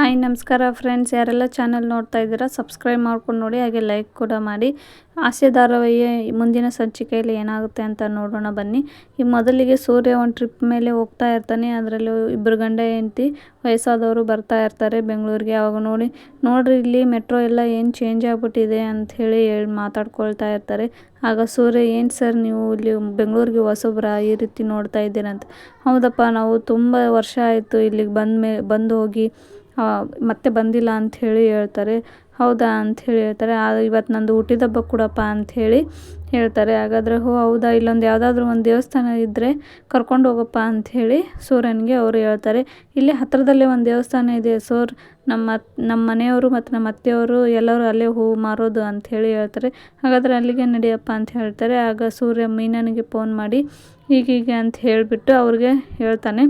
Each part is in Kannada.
ಹಾಯ್, ನಮಸ್ಕಾರ ಫ್ರೆಂಡ್ಸ್ ಯಾರೆಲ್ಲ ಚಾನಲ್ ನೋಡ್ತಾ ಇದ್ದೀರಾ ಸಬ್ಸ್ಕ್ರೈಬ್ ಮಾಡ್ಕೊಂಡು ನೋಡಿ, ಹಾಗೆ ಲೈಕ್ ಕೂಡ ಮಾಡಿ. ಹಾಸ್ಯ ಧಾರಾವಾಹಿಯ ಮುಂದಿನ ಸಂಚಿಕೆಯಲ್ಲಿ ಏನಾಗುತ್ತೆ ಅಂತ ನೋಡೋಣ ಬನ್ನಿ. ಈ ಮೊದಲಿಗೆ ಸೂರ್ಯ ಒಂದು ಟ್ರಿಪ್ ಮೇಲೆ ಹೋಗ್ತಾ ಇರ್ತಾನೆ. ಅದರಲ್ಲಿ ಇಬ್ಬರು ಗಂಡ ಹೆಂಡತಿ, ವಯಸ್ಸಾದವರು ಬರ್ತಾ ಇರ್ತಾರೆ ಬೆಂಗಳೂರಿಗೆ. ಅವಾಗ ನೋಡಿ, ನೋಡ್ರಿ, ಇಲ್ಲಿ ಮೆಟ್ರೋ ಎಲ್ಲ ಏನು ಚೇಂಜ್ ಆಗಿಬಿಟ್ಟಿದೆ ಅಂತ ಹೇಳಿ ಹೇಳಿ ಮಾತಾಡ್ಕೊಳ್ತಾ ಇರ್ತಾರೆ. ಆಗ ಸೂರ್ಯ, ಏನು ಸರ್ ನೀವು ಇಲ್ಲಿ ಬೆಂಗಳೂರಿಗೆ ಹೊಸಬ್ರ ಈ ರೀತಿ ನೋಡ್ತಾ ಇದ್ದೀರಂತ ಹೌದಪ್ಪ, ನಾವು ತುಂಬ ವರ್ಷ ಆಯಿತು ಇಲ್ಲಿಗೆ ಬಂದ ಬಂದು ಹೋಗಿ ಮತ್ತೆ ಬಂದಿಲ್ಲ ಅಂಥೇಳಿ ಹೇಳ್ತಾರೆ. ಹೌದಾ ಅಂಥೇಳಿ ಹೇಳ್ತಾರೆ. ಇವತ್ತು ನಂದು ಹುಟ್ಟಿದ ಹಬ್ಬ ಕೊಡಪ್ಪ ಅಂಥೇಳಿ ಹೇಳ್ತಾರೆ. ಹಾಗಾದರೆ, ಹೋ, ಹೌದಾ, ಇಲ್ಲೊಂದು ಯಾವುದಾದ್ರೂ ಒಂದು ದೇವಸ್ಥಾನ ಇದ್ದರೆ ಕರ್ಕೊಂಡು ಹೋಗಪ್ಪ ಅಂಥೇಳಿ ಸೂರ್ಯನಿಗೆ ಅವರು ಹೇಳ್ತಾರೆ. ಇಲ್ಲಿ ಹತ್ತಿರದಲ್ಲೇ ಒಂದು ದೇವಸ್ಥಾನ ಇದೆ ಸೋರ್. ನಮ್ಮ ನಮ್ಮ ಮನೆಯವರು ಮತ್ತು ನಮ್ಮ ಅತ್ತೆಯವರು ಎಲ್ಲರೂ ಅಲ್ಲೇ ಹೂವು ಮಾರೋದು ಅಂಥೇಳಿ ಹೇಳ್ತಾರೆ. ಹಾಗಾದರೆ ಅಲ್ಲಿಗೆ ನಡೆಯಪ್ಪ ಅಂತ ಹೇಳ್ತಾರೆ. ಆಗ ಸೂರ್ಯ ಮೀನನಿಗೆ ಫೋನ್ ಮಾಡಿ ಹೀಗೀಗೆ ಅಂತ ಹೇಳಿಬಿಟ್ಟು ಅವ್ರಿಗೆ ಹೇಳ್ತಾನೆ.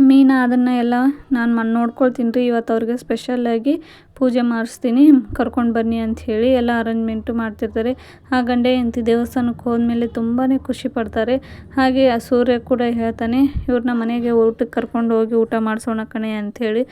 ಮೀನಾ ಅದನ್ನು ಎಲ್ಲ ನಾನು ಮನ್ ನೋಡ್ಕೊಳ್ತೀನಿ ರೀ. ಇವತ್ತು ಅವ್ರಿಗೆ ಸ್ಪೆಷಲ್ಲಾಗಿ ಪೂಜೆ ಮಾಡಿಸ್ತೀನಿ, ಕರ್ಕೊಂಡು ಬನ್ನಿ ಅಂತ ಹೇಳಿ ಎಲ್ಲ ಅರೇಂಜ್ಮೆಂಟು ಮಾಡ್ತಿರ್ತಾರೆ. ಆ ಗಂಡೆ ಹೆಂಡ್ತಿ ದೇವಸ್ಥಾನಕ್ಕೆ ಹೋದ್ಮೇಲೆ ತುಂಬಾ ಖುಷಿ ಪಡ್ತಾರೆ. ಹಾಗೆ ಆ ಸೂರ್ಯ ಕೂಡ ಹೇಳ್ತಾನೆ, ಇವ್ರನ್ನ ಮನೆಗೆ ಊಟಕ್ಕೆ ಕರ್ಕೊಂಡು ಹೋಗಿ ಊಟ ಮಾಡಿಸೋಣ ಕಣೆ ಅಂಥೇಳಿ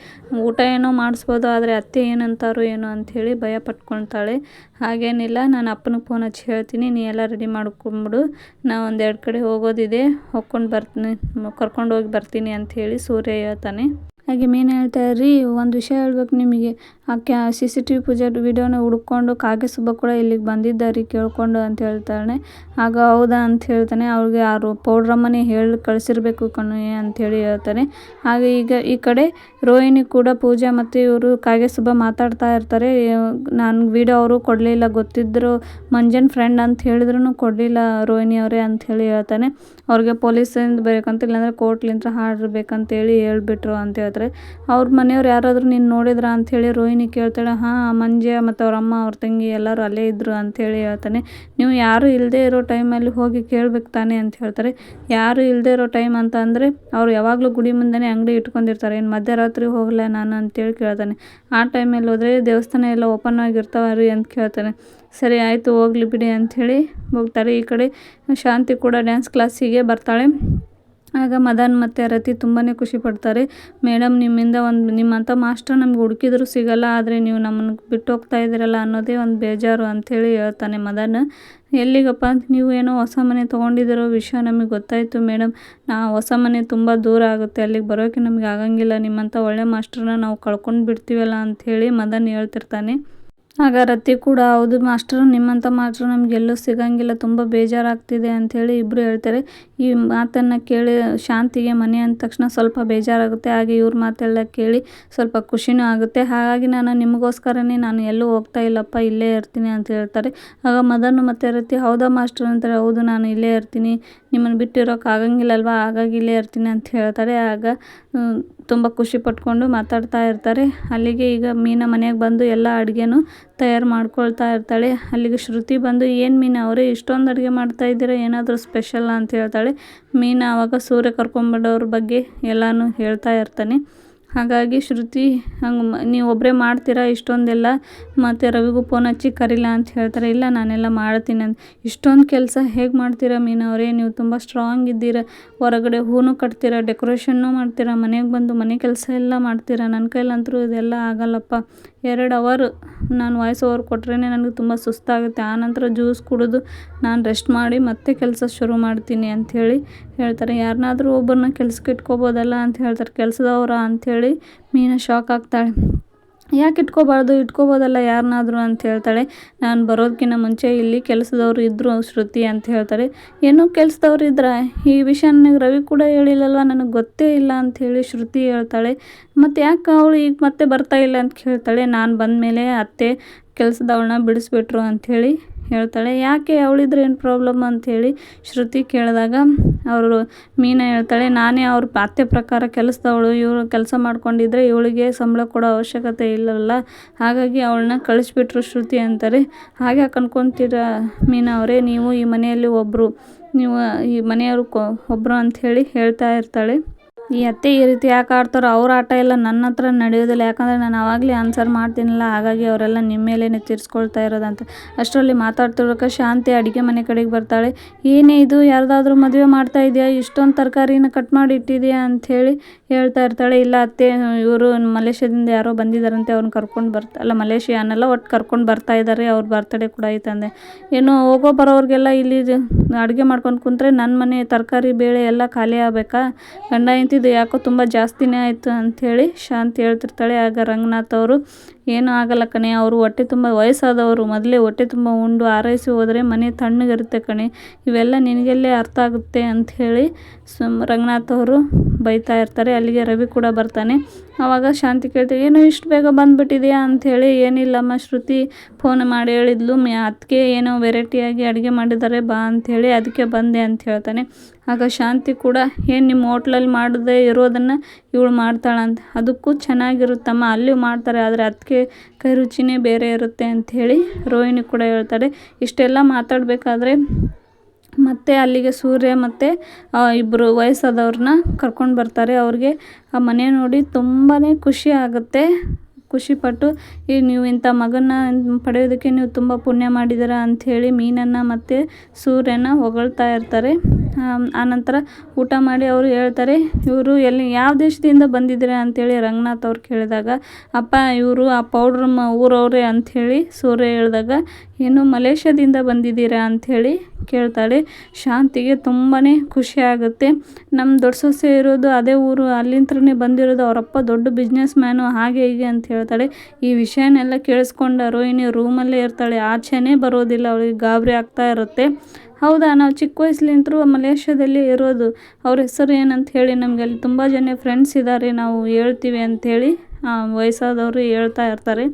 ಊಟ ಏನೋ ಮಾಡಿಸ್ಬೋದು, ಆದರೆ ಅತ್ತೆ ಏನಂತಾರೋ ಏನೋ ಅಂಥೇಳಿ ಭಯ ಪಟ್ಕೊಳ್ತಾಳೆ. ಹಾಗೇನಿಲ್ಲ, ನಾನು ಅಪ್ಪನಿಗೆ ಫೋನ್ ಹಚ್ಚಿ ಹೇಳ್ತೀನಿ, ನೀ ಎಲ್ಲ ರೆಡಿ ಮಾಡ್ಕೊಂಬಿಡು ನಾ ಒಂದೆರಡು ಕಡೆ ಹೋಗೋದಿದೆ ಹೋಗ್ಕೊಂಡು ಬರ್ತೀನಿ, ಕರ್ಕೊಂಡು ಹೋಗಿ ಬರ್ತೀನಿ ಅಂಥೇಳಿ ಸೂರ್ಯ ಹೇಳ್ತಾನೆ. ಹಾಗೆ ಮೇನ್ ಹೇಳ್ತಾ ರೀ ಒಂದು ವಿಷಯ ಹೇಳ್ಬೇಕು ನಿಮಗೆ. ಆ ಕ್ಯಾ ಸಿ ಸಿ ಟಿ ವಿ ಪೂಜೆ ವಿಡಿಯೋನ ಹುಡ್ಕೊಂಡು ಕಾಗೆ ಸುಬ್ಬ ಕೂಡ ಇಲ್ಲಿಗೆ ಬಂದಿದ್ದಾರೆ ಕೇಳ್ಕೊಂಡು ಅಂತ ಹೇಳ್ತಾಳೆ. ಆಗ ಹೌದಾ ಅಂತ ಹೇಳ್ತಾನೆ. ಅವ್ರಿಗೆ ಯಾರು ಪೌಡ್ರಮ್ಮನೇ ಹೇಳಿ ಕಳಿಸಿರ್ಬೇಕು ಕಣೆ ಅಂಥೇಳಿ ಹೇಳ್ತಾನೆ. ಹಾಗೆ ಈಗ ಈ ಕಡೆ ರೋಹಿಣಿ ಕೂಡ ಪೂಜೆ ಮತ್ತು ಇವರು ಕಾಗೆ ಸುಬ್ಬ ಮಾತಾಡ್ತಾ ಇರ್ತಾರೆ. ನಾನು ವಿಡಿಯೋ ಅವರು ಕೊಡಲಿಲ್ಲ ಗೊತ್ತಿದ್ದರು ಮಂಜನ್ ಫ್ರೆಂಡ್ ಅಂತ ಹೇಳಿದ್ರು ಕೊಡಲಿಲ್ಲ ರೋಹಿಣಿ ಅವರೇ ಅಂಥೇಳಿ ಹೇಳ್ತಾನೆ. ಅವ್ರಿಗೆ ಪೊಲೀಸಿಂದ ಬೇಕಂತ ಇಲ್ಲಾಂದರೆ ಕೋರ್ಟ್ಲಿಂದ ಹಾಡಿರ್ಬೇಕಂತೇಳಿ ಹೇಳ್ಬಿಟ್ರು ಅಂತ ಹೇಳ್ತಾರೆ. ಅವ್ರ ಮನೆಯವ್ರು ಯಾರಾದರೂ ನೀನು ನೋಡಿದ್ರ ಅಂಥೇಳಿ ರೋಹಿಣಿ ಕೇಳ್ತಾಳೆ, ಹಾಂ, ಮಂಜ ಮತ್ತು ಅವ್ರ ಅಮ್ಮ, ಅವ್ರ ತಂಗಿ ಎಲ್ಲರೂ ಅಲ್ಲೇ ಇದ್ದರು ಅಂಥೇಳಿ ಹೇಳ್ತಾನೆ. ನೀವು ಯಾರು ಇಲ್ಲದೆ ಇರೋ ಟೈಮಲ್ಲಿ ಹೋಗಿ ಕೇಳ್ಬೇಕು ತಾನೆ ಅಂತ ಹೇಳ್ತಾರೆ. ಯಾರು ಇಲ್ಲದೆ ಇರೋ ಟೈಮ್ ಅಂತ ಅಂದರೆ ಅವ್ರು ಯಾವಾಗಲೂ ಗುಡಿ ಮುಂದೆನೇ ಅಂಗಡಿ ಇಟ್ಕೊಂಡಿರ್ತಾರೆ. ಏನು ಮಧ್ಯರಾತ್ರಿ ಹೋಗಲ್ಲ ನಾನು ಅಂತೇಳಿ ಕೇಳ್ತಾನೆ. ಆ ಟೈಮಲ್ಲಿ ಹೋದರೆ ದೇವಸ್ಥಾನ ಎಲ್ಲ ಓಪನ್ ಆಗಿರ್ತಾವ ರೀ ಅಂತ ಕೇಳ್ತಾನೆ. ಸರಿ, ಆಯಿತು, ಹೋಗ್ಲಿ ಬಿಡಿ ಅಂಥೇಳಿ ಹೋಗ್ತಾರೆ. ಈ ಕಡೆ ಶಾಂತಿ ಕೂಡ ಡ್ಯಾನ್ಸ್ ಕ್ಲಾಸಿಗೆ ಬರ್ತಾಳೆ. ಆಗ ಮದನ್ ಮತ್ತು ರತಿ ತುಂಬಾ ಖುಷಿ ಪಡ್ತಾರೆ. ಮೇಡಮ್ ನಿಮ್ಮಿಂದ ಒಂದು ನಿಮ್ಮಂಥ ಮಾಸ್ಟರ್ ನಮ್ಗೆ ಹುಡುಕಿದ್ರು ಸಿಗಲ್ಲ, ಆದರೆ ನೀವು ನಮ್ಮನ್ನು ಬಿಟ್ಟು ಹೋಗ್ತಾ ಇದ್ದೀರಲ್ಲ ಅನ್ನೋದೇ ಒಂದು ಬೇಜಾರು ಅಂಥೇಳಿ ಹೇಳ್ತಾನೆ ಮದನ್. ಎಲ್ಲಿಗಪ್ಪ, ನೀವು ಏನೋ ಹೊಸ ಮನೆ ತೊಗೊಂಡಿದ್ದೀರೋ ವಿಷಯ ನಮಗೆ ಗೊತ್ತಾಯಿತು ಮೇಡಮ್ ನಾ ಹೊಸ ಮನೆ ತುಂಬ ದೂರ ಆಗುತ್ತೆ, ಅಲ್ಲಿಗೆ ಬರೋಕ್ಕೆ ನಮಗೆ ಆಗಂಗಿಲ್ಲ. ನಿಮ್ಮಂಥ ಒಳ್ಳೆ ಮಾಸ್ಟ್ರನ್ನ ನಾವು ಕಳ್ಕೊಂಡು ಬಿಡ್ತೀವಲ್ಲ ಅಂಥೇಳಿ ಮದನ್ ಹೇಳ್ತಿರ್ತಾನೆ. ಆಗ ರತಿ ಕೂಡ, ಹೌದು ಮಾಸ್ಟರ್ ನಿಮ್ಮಂಥ ಮಾಸ್ಟ್ರು ನಮಗೆಲ್ಲೂ ಸಿಗಂಗಿಲ್ಲ, ತುಂಬ ಬೇಜಾರಾಗ್ತಿದೆ ಅಂಥೇಳಿ ಇಬ್ಬರು ಹೇಳ್ತಾರೆ. ಈ ಮಾತನ್ನು ಕೇಳಿ ಶಾಂತಿಗೆ ಮನೆ ಅಂದ ತಕ್ಷಣ ಸ್ವಲ್ಪ ಬೇಜಾರಾಗುತ್ತೆ. ಹಾಗೆ ಇವ್ರ ಮಾತೆಲ್ಲ ಕೇಳಿ ಸ್ವಲ್ಪ ಖುಷಿನೂ ಆಗುತ್ತೆ. ಹಾಗಾಗಿ ನಾನು ನಿಮಗೋಸ್ಕರನೇ ನಾನು ಎಲ್ಲೂ ಹೋಗ್ತಾ ಇಲ್ಲಪ್ಪ, ಇಲ್ಲೇ ಇರ್ತೀನಿ ಅಂತ ಹೇಳ್ತಾರೆ. ಆಗ ಮದನ್ನು ಮತ್ತೆ ಇರುತ್ತೆ ಹೌದಾ ಮಾಸ್ಟರ್? ಅಂತಾರೆ. ಹೌದು, ನಾನು ಇಲ್ಲೇ ಇರ್ತೀನಿ. ನಿಮ್ಮನ್ನು ಬಿಟ್ಟಿರೋಕೆ ಆಗಂಗಿಲ್ಲಲ್ವಾ? ಹಾಗಾಗಿ ಇಲ್ಲೇ ಇರ್ತೀನಿ ಅಂತ ಹೇಳ್ತಾರೆ. ಆಗ ತುಂಬ ಖುಷಿ ಪಟ್ಕೊಂಡು ಮಾತಾಡ್ತಾ ಇರ್ತಾರೆ. ಅಲ್ಲಿಗೆ ಈಗ ಮೀನ ಮನೆಗೆ ಬಂದು ಎಲ್ಲ ಅಡುಗೆನೂ ತಯಾರು ಮಾಡ್ಕೊಳ್ತಾ ಇರ್ತಾಳೆ. ಅಲ್ಲಿಗೆ ಶ್ರುತಿ ಬಂದು, ಏನು ಮೀನ ಅವರೇ, ಇಷ್ಟೊಂದು ಅಡುಗೆ ಮಾಡ್ತಾ ಇದ್ದೀರಾ? ಏನಾದರೂ ಸ್ಪೆಷಲ್ಲ ಅಂತ ಹೇಳ್ತಾಳೆ. ಮೀನಾ ಆವಾಗ ಸೂರ್ಯ ಕರ್ಕೊಂಬಂದವ್ರ ಬಗ್ಗೆ ಎಲ್ಲನೂ ಹೇಳ್ತಾ ಇರ್ತಾನೆ. ಹಾಗಾಗಿ ಶ್ರುತಿ, ಹಂಗೆ ನೀವು ಒಬ್ಬರೇ ಮಾಡ್ತೀರಾ ಇಷ್ಟೊಂದೆಲ್ಲ? ಮತ್ತು ರವಿಗೂ ಫೋನ್ ಹಚ್ಚಿ ಕರಿಲ್ಲ ಅಂತ ಹೇಳ್ತಾರೆ. ಇಲ್ಲ, ನಾನೆಲ್ಲ ಮಾಡ್ತೀನಿ ಅಂತ. ಇಷ್ಟೊಂದು ಕೆಲಸ ಹೇಗೆ ಮಾಡ್ತೀರಾ ಮೀನವರೇ ನೀವು ತುಂಬ ಸ್ಟ್ರಾಂಗ್ ಇದ್ದೀರಾ. ಹೊರಗಡೆ ಹೂನು ಕಟ್ತೀರಾ ಡೆಕೋರೇಷನ್ನು ಮಾಡ್ತೀರಾ, ಮನೆಗೆ ಬಂದು ಮನೆ ಕೆಲಸ ಎಲ್ಲ ಮಾಡ್ತೀರಾ? ನನ್ನ ಕೈಲಂತರೂ ಇದೆಲ್ಲ ಆಗಲ್ಲಪ್ಪ. ಎರಡು ಅವರ್ ನಾನು ವಾಯ್ಸ್ ಓವರ್ ಕೊಟ್ರೇ ನನಗೆ ತುಂಬ ಸುಸ್ತಾಗುತ್ತೆ. ಆನಂತರ ಜ್ಯೂಸ್ ಕುಡಿದು ನಾನು ರೆಸ್ಟ್ ಮಾಡಿ ಮತ್ತೆ ಕೆಲಸ ಶುರು ಮಾಡ್ತೀನಿ ಅಂಥೇಳಿ ಹೇಳ್ತಾರೆ. ಯಾರನ್ನಾದರೂ ಒಬ್ಬರನ್ನ ಕೆಲಸಕ್ಕೆ ಇಟ್ಕೋಬೋದಲ್ಲ ಅಂತ ಹೇಳ್ತಾರೆ. ಕೆಲಸದವ್ರ ಅಂಥೇಳಿ ಮೀನಾ ಶಾಕ್ ಆಗ್ತಾಳೆ. ಯಾಕೆ ಇಟ್ಕೋಬಾರ್ದು? ಇಟ್ಕೋಬೋದಲ್ಲ ಯಾರನ್ನಾದರೂ ಅಂತ ಹೇಳ್ತಾಳೆ. ನಾನು ಬರೋದಕ್ಕಿಂತ ಮುಂಚೆ ಇಲ್ಲಿ ಕೆಲಸದವ್ರು ಇದ್ದರು ಶ್ರುತಿ ಅಂತ ಹೇಳ್ತಾರೆ. ಏನೋ ಕೆಲಸದವ್ರು ಇದ್ರೆ. ಈ ವಿಷಯ ನನಗೆ ರವಿ ಕೂಡ ಹೇಳಿಲ್ಲಲ್ಲ ನನಗೆ ಗೊತ್ತೇ ಇಲ್ಲ ಅಂಥೇಳಿ ಶ್ರುತಿ ಹೇಳ್ತಾಳೆ. ಮತ್ತು ಯಾಕೆ ಅವಳು ಈಗ ಮತ್ತೆ ಬರ್ತಾ ಇಲ್ಲ ಅಂತ ಕೇಳ್ತಾಳೆ. ನಾನು ಬಂದ ಮೇಲೆ ಅತ್ತೆ ಕೆಲಸದವಳನ್ನ ಬಿಡಿಸ್ಬಿಟ್ರು ಅಂಥೇಳಿ ಹೇಳ್ತಾಳೆ, ಯಾಕೆ ಅವಳಿದ್ರೆ ಏನು ಪ್ರಾಬ್ಲಮ್ ಅಂಥೇಳಿ ಶ್ರುತಿ ಕೇಳಿದಾಗ ಅವರು ಮೀನಾ ಹೇಳ್ತಾಳೆ, ನಾನೇ ಅವ್ರ ಪಾತ್ಯ ಪ್ರಕಾರ ಕೆಲಸದವಳು ಇವಳು ಕೆಲಸ ಮಾಡ್ಕೊಂಡಿದ್ರೆ ಇವಳಿಗೆ ಸಂಬಳ ಕೊಡೋ ಅವಶ್ಯಕತೆ ಇಲ್ಲವಲ್ಲ ಹಾಗಾಗಿ ಅವಳನ್ನ ಕಳಿಸ್ಬಿಟ್ರು ಶ್ರುತಿ ಅಂತಾರೆ. ಹಾಗೆ ಅನ್ಕೊತೀರ ಮೀನಾ ಅವರೇ, ನೀವು ಈ ಮನೆಯಲ್ಲಿ ಒಬ್ಬರು ನೀವು ಈ ಮನೆಯವರು ಕೊ ಒಬ್ಬರು ಅಂಥೇಳಿ ಹೇಳ್ತಾ ಇರ್ತಾಳೆ. ಈ ಅತ್ತೆ ಈ ರೀತಿ ಯಾಕೆ ಆಡ್ತಾರೋ ಅವ್ರ ಆಟ ಎಲ್ಲ ನನ್ನ ಹತ್ರ ನಡೆಯೋದಿಲ್ಲ. ಯಾಕಂದರೆ ನಾನು ಆವಾಗಲೇ ಆನ್ಸರ್ ಮಾಡ್ತೀನಲ್ಲ, ಹಾಗಾಗಿ ಅವರೆಲ್ಲ ನಿಮ್ಮ ಮೇಲೇ ತೀರಿಸ್ಕೊಳ್ತಾ ಇರೋದಂತ. ಅಷ್ಟರಲ್ಲಿ ಮಾತಾಡ್ತಿರ್ಬೇಕಾ ಶಾಂತಿ ಅಡುಗೆ ಮನೆ ಕಡೆಗೆ ಬರ್ತಾಳೆ. ಏನೇ ಇದು, ಯಾರ್ದಾದ್ರೂ ಮದುವೆ ಮಾಡ್ತಾ ಇದೆಯಾ? ಇಷ್ಟೊಂದು ತರಕಾರಿನ ಕಟ್ ಮಾಡಿ ಇಟ್ಟಿದೆಯಾ ಅಂಥೇಳಿ ಹೇಳ್ತಾ ಇರ್ತಾಳೆ, ಇಲ್ಲ ಅತ್ತೆ, ಇವರು ಮಲೇಷ್ಯಾದಿಂದ ಯಾರೋ ಬಂದಿದ್ದಾರಂತೆ ಅವ್ರನ್ನ ಕರ್ಕೊಂಡು ಬರ್ತಾ, ಅಲ್ಲ ಮಲೇಷ್ಯಾ ಅನ್ನಲ್ಲ ಒಟ್ಟು ಕರ್ಕೊಂಡು ಬರ್ತಾ ಇದ್ದಾರೆ ಅವ್ರ ಬರ್ತಡೇ ಕೂಡ ಐತಂದೆ ಏನು ಹೋಗೋ ಬರೋರಿಗೆಲ್ಲ ಇಲ್ಲಿ ಅಡುಗೆ ಮಾಡ್ಕೊಂಡು ಕುಂತ್ರೆ ನನ್ನ ಮನೆ ತರಕಾರಿ ಬೇಳೆ ಎಲ್ಲ ಖಾಲಿ ಆಗಬೇಕಾ? ಗಂಡ ಇಂತಿದ್ದು ಯಾಕೋ ತುಂಬ ಜಾಸ್ತಿನೇ ಆಯಿತು ಅಂಥೇಳಿ ಶಾಂತಿ ಹೇಳ್ತಿರ್ತಾಳೆ. ಆಗ ರಂಗನಾಥ್ ಅವರು, ಏನೂ ಆಗಲ್ಲ ಕಣೆ, ಅವರು ಹೊಟ್ಟೆ ತುಂಬ ವಯಸ್ಸಾದವರು, ಮೊದಲೇ ಹೊಟ್ಟೆ ತುಂಬ ಉಂಡು ಆರೈಸಿ ಹೋದರೆ ಮನೆ ತಣ್ಣಗಿರುತ್ತೆ ಕಣೆ, ಇವೆಲ್ಲ ನಿನಗೆಲ್ಲೇ ಅರ್ಥ ಆಗುತ್ತೆ ಅಂಥೇಳಿ ಸುಮ್ ರಂಗನಾಥ್ ಅವರು ಬೈತಾ ಇರ್ತಾರೆ, ಅಲ್ಲಿಗೆ ರವಿ ಕೂಡ ಬರ್ತಾನೆ. ಆವಾಗ ಶಾಂತಿ ಕೇಳ್ತೀವಿ ಏನು ಇಷ್ಟು ಬೇಗ ಬಂದುಬಿಟ್ಟಿದೆಯಾ? ಅಂಥೇಳಿ ಏನಿಲ್ಲಮ್ಮ ಶ್ರುತಿ ಫೋನ್ ಮಾಡಿ ಹೇಳಿದ್ಲು. ಮ್ಯಾ ಅದಕ್ಕೆ ಏನೋ ವೆರೈಟಿಯಾಗಿ ಅಡುಗೆ ಮಾಡಿದ್ದಾರೆ ಬಾ ಅಂಥೇಳಿ ಅದಕ್ಕೆ ಬಂದೆ ಅಂತ ಹೇಳ್ತಾನೆ. ಆಗ ಶಾಂತಿ ಕೂಡ, ಏನು ನಿಮ್ಮ ಹೋಟ್ಲಲ್ಲಿ ಮಾಡದೇ ಇರೋದನ್ನು ಇವಳು ಮಾಡ್ತಾಳಂತ ಅದಕ್ಕೂ ಚೆನ್ನಾಗಿರುತ್ತಮ್ಮ ಅಲ್ಲಿ ಮಾಡ್ತಾರೆ, ಆದರೆ ಅದಕ್ಕೆ ಕೈ ರುಚಿನೇ ಬೇರೆ ಇರುತ್ತೆ ಅಂಥೇಳಿ ರೋಹಿಣಿ ಕೂಡ ಹೇಳ್ತಾರೆ ಇಷ್ಟೆಲ್ಲ ಮಾತಾಡಬೇಕಾದ್ರೆ ಮತ್ತು ಅಲ್ಲಿಗೆ ಸೂರ್ಯ ಮತ್ತು ಇಬ್ಬರು ವಯಸ್ಸಾದವ್ರನ್ನ ಕರ್ಕೊಂಡು ಬರ್ತಾರೆ. ಅವ್ರಿಗೆ ಆ ಮನೆ ನೋಡಿ ತುಂಬಾ ಖುಷಿ ಆಗುತ್ತೆ. ಖುಷಿಪಟ್ಟು ಈ ನೀವು ಇಂಥ ಮಗನ್ನ ಪಡೆಯೋದಕ್ಕೆ ನೀವು ತುಂಬ ಪುಣ್ಯ ಮಾಡಿದ್ದೀರ ಅಂಥೇಳಿ ಮೀನನ್ನು ಮತ್ತು ಸೂರ್ಯನ ಹೊಗಳ್ತಾ ಇರ್ತಾರೆ. ಆನಂತರ ಊಟ ಮಾಡಿ ಅವರು ಹೇಳ್ತಾರೆ, ಇವರು ಎಲ್ಲಿ, ಯಾವ ದೇಶದಿಂದ ಬಂದಿದ್ದೀರಾ? ಅಂಥೇಳಿ ರಂಗನಾಥ್ ಅವ್ರು ಕೇಳಿದಾಗ, ಅಪ್ಪ, ಇವರು ಆ ಪೌಡ್ರ್ ಮ ಊರವರೇ ಅಂಥೇಳಿ ಸೂರ್ಯ ಹೇಳಿದಾಗ, ಏನು ಮಲೇಷ್ಯಾದಿಂದ ಬಂದಿದ್ದೀರಾ? ಅಂಥೇಳಿ ಕೇಳ್ತಾಳೆ. ಶಾಂತಿಗೆ ತುಂಬಾ ಖುಷಿ ಆಗುತ್ತೆ. ನಮ್ಮ ದೊಡ್ಡ ಸೊಸೆ ಇರೋದು ಅದೇ ಊರು, ಅಲ್ಲಿಂತ್ರನೇ ಬಂದಿರೋದು ಅವರಪ್ಪ ದೊಡ್ಡ ಬಿಸ್ನೆಸ್ ಮ್ಯಾನು ಹಾಗೆ ಹೀಗೆ ಅಂತ ಹೇಳ್ತಾಳೆ. ಈ ವಿಷಯನೆಲ್ಲ ಕೇಳಿಸ್ಕೊಂಡ ರೋಹಿಣಿ ರೂಮಲ್ಲೇ ಇರ್ತಾಳೆ. ಆಚೆನೇ ಬರೋದಿಲ್ಲ, ಅವಳಿಗೆ ಗಾಬರಿ ಆಗ್ತಾ ಇರುತ್ತೆ. ಹೌದಾ, ನಾವು ಚಿಕ್ಕ ವಯಸ್ಸಲ್ಲಿಂತರೂ ಮಲೇಷ್ಯಾದಲ್ಲಿ ಇರೋದು. ಅವ್ರ ಹೆಸರು ಏನಂತ ಹೇಳಿ ನಮಗೆ. ಅಲ್ಲಿ ತುಂಬ ಜನ ಫ್ರೆಂಡ್ಸ್ ಇದ್ದಾರೆ ನಾವು ಹೇಳ್ತೀವಿ ಅಂಥೇಳಿ ವಯಸ್ಸಾದವರು ಹೇಳ್ತಾ ಇರ್ತಾರೆ.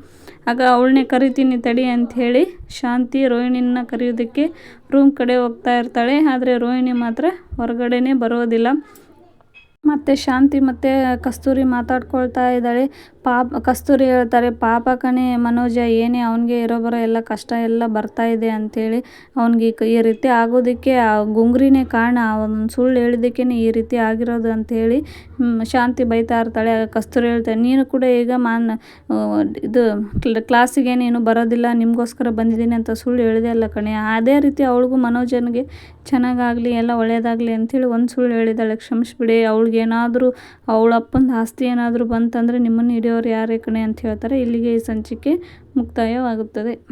ಆಗ ಅವಳನ್ನೇ ಕರಿತೀನಿ ತಡಿ ಅಂಥೇಳಿ ಶಾಂತಿ ರೋಹಿಣಿನ ಕರೆಯೋದಕ್ಕೆ ರೂಮ್ ಕಡೆ ಹೋಗ್ತಾ ಇರ್ತಾಳೆ. ಆದರೆ ರೋಹಿಣಿ ಮಾತ್ರ ಹೊರಗಡೆನೇ ಬರೋದಿಲ್ಲ. ಮತ್ತು ಶಾಂತಿ ಮತ್ತು ಕಸ್ತೂರಿ ಮಾತಾಡ್ಕೊಳ್ತಾ ಇದ್ದಾಳೆ. ಪಾಪ, ಕಸ್ತೂರಿ ಹೇಳ್ತಾರೆ, ಪಾಪ ಕಣೆ ಮನೋಜ, ಏನೇ ಅವನಿಗೆ ಇರೋ ಬರೋ ಎಲ್ಲ ಕಷ್ಟ ಎಲ್ಲ ಬರ್ತಾ ಇದೆ ಅಂಥೇಳಿ ಅವ್ನಿಗೆ ಈ ರೀತಿ ಆಗೋದಕ್ಕೆ ಆ ಗುಂಗ್ರಿನೇ ಕಾರಣ. ಅವನು ಸುಳ್ಳು ಹೇಳಿದ್ದಕ್ಕೇ ಈ ರೀತಿ ಆಗಿರೋದು ಅಂಥೇಳಿ ಶಾಂತಿ ಬೈತಾ ಇರ್ತಾಳೆ. ಕಸ್ತೂರಿ ಹೇಳ್ತಾಳೆ, ನೀನು ಕೂಡ ಈಗ ಮಾನ್, ಇದು ಕ್ಲಾಸಿಗೆ ನೀನು ಬರೋದಿಲ್ಲ, ನಿಮಗೋಸ್ಕರ ಬಂದಿದ್ದೀನಿ ಅಂತ ಸುಳ್ಳು ಹೇಳಿದೆ ಅಲ್ಲ ಕಣೆ. ಅದೇ ರೀತಿ ಅವಳಿಗೂ ಮನೋಜನಿಗೆ ಚೆನ್ನಾಗಾಗಲಿ, ಎಲ್ಲ ಒಳ್ಳೆಯದಾಗಲಿ ಅಂಥೇಳಿ ಒಂದು ಸುಳ್ಳು ಹೇಳಿದಾಳೆ ಕ್ಷಮಿಸ್ಬಿಡಿ ಅವಳಿಗೇನಾದರೂ ಅವಳ ಅಪ್ಪಂದು ಆಸ್ತಿ ಏನಾದರೂ ಬಂತಂದರೆ ನಿಮ್ಮನ್ನು ಹಿಡಿಯೋರು ಯಾರೇ ಕಣೆ ಅಂತ ಹೇಳ್ತಾರೆ. ಇಲ್ಲಿಗೆ ಈ ಸಂಚಿಕೆ ಮುಕ್ತಾಯವಾಗುತ್ತದೆ.